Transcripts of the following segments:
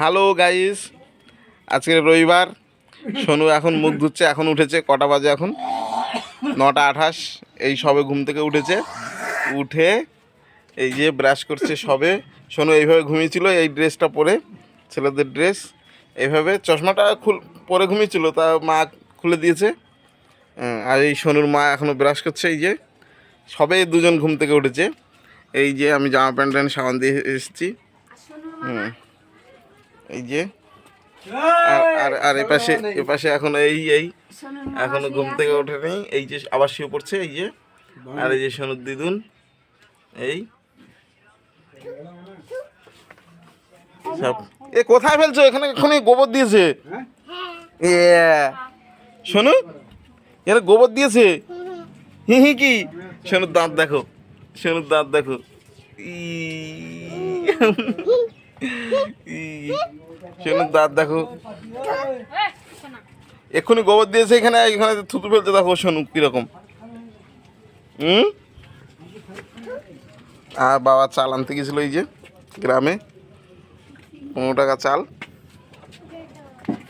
Hello guys আজকে রবিবার। সোনু এখন মুখ ধুচ্ছে এখন উঠেছে। কটা বাজে এখন? নটা আঠাশ। এই সবে ঘুম থেকে উঠেছে। উঠে এই যে ব্রাশ করছে সবে। সোনু এইভাবে ঘুমিয়েছিল এই ড্রেসটা পরে ছেলেদের ড্রেস এইভাবে চশমাটা খুল পরে ঘুমিয়েছিল তা মা খুলে দিয়েছে। হ্যাঁ, আর এই সোনুর মা এখনও ব্রাশ করছে এই যে। সবে দুজন ঘুম থেকে উঠেছে। এই যে আমি জামা প্যান্ট ট্যান্ট সাবান দিয়ে এসেছি। হুম। এই যে আর আর আর এপাশে এপাশে এখন এই এই। এখনও ঘুম থেকে ওঠেনি। এই যে আবার শুয়ে পড়ছে এই যে। আর এই যে সোনুর দিদুন এই। সব। এ কোথায় ফেলছো? এখানে এখানে গোবর দিয়েছে। এ শোনো এখানে গোবর দিয়েছে? হি হি কি? সোনুর দাঁত দেখো। সোনুর দাঁত দেখো। ই। সোনুর দাঁত দেখো। এক্ষুনি গোবর দিয়েছে এখানে এখানে থুতু ফেলতে দেখো সোনু কীরকম। হুম? আর বাবা চাল আনতে গেছিল এই যে গ্রামে। পনেরো টাকা চাল।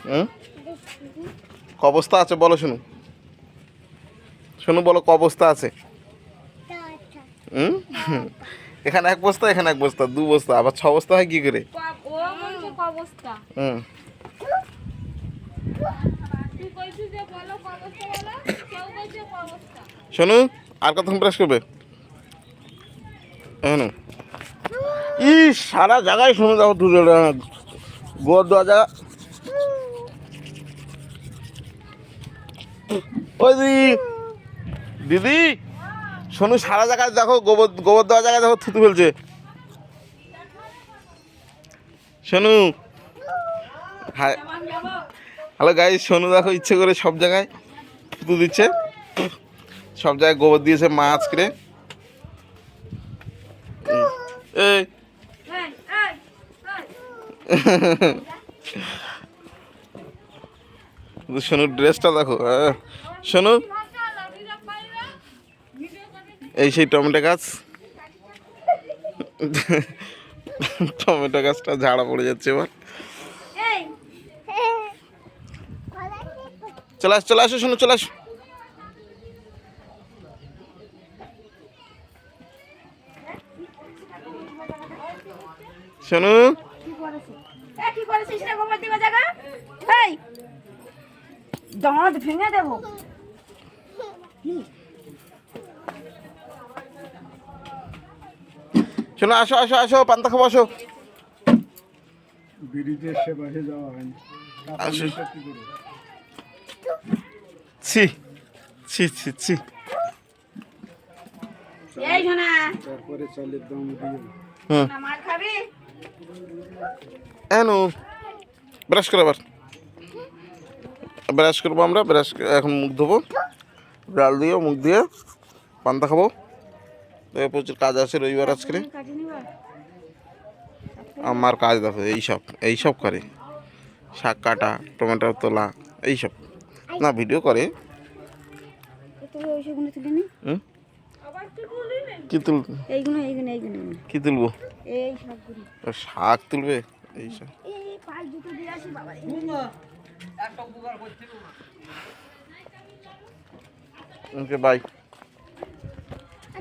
হুম? ক অবস্থা আছে বলো শোনো। শোনো বলো ক অবস্থা আছে হুম? এখানে এক বস্তা, এখানে এক বস্তা, দু বস্তা, আবার ছ বস্তা হয় কি করে? হুম। শোনো, আর কতক্ষণ ব্রাশ করবে? ই সারা জায়গায় শোনো দেখো তুলে গোয়ার ওই দিদি দিদি শোনো সারা জায়গায় দেখো, গোবর গোবর দেওয়া জায়গায় দেখো থুতু ফেলছে। Sonu hi hello guy Sonu দেখো ইচ্ছে করে সব জায়গায় থুতু দিচ্ছে। সব জায়গায় গোবর দিয়েছে মা আজকে। এই। সোনুর ড্রেসটা দেখো। সোনু ভাষা লাভিরা পাইরা ভিডিও করে এই সেই টমেটো গাছ। টমেটো গাছটা ঝাড়া পড়ে যাচ্ছে এবার। চলে আস, চলে আসো, শোনো, চলে আসো। শোনু। কি দাঁত ভেঙে দেবো। শোনো আসো আসো আসো পান্তা খাব আসো। ব্রিজের সে পাশে যাওয়া হয়নি। আসো। তারপরে কি করে? ছি ছি ছি ছি। তারপরে চালের দাম দিয়ে হুম মার এনো ব্রাশ করো আবার। ব্রাশ করব আমরা ব্রাশ এখন মুখ ধোবো। ডাল দিয়ে মুখ দিয়ে পান্তা খাব। তো প্রচুর কাজ আছে রবিবার আজকে। আমার কাজ দেখো এইসব এইসব করে। শাক কাটা টমেটো তোলা এইসব। না ভিডিও করে। কি তুল কি তুলবো? এই শাক তুলবে? এইসব ওকে বাই।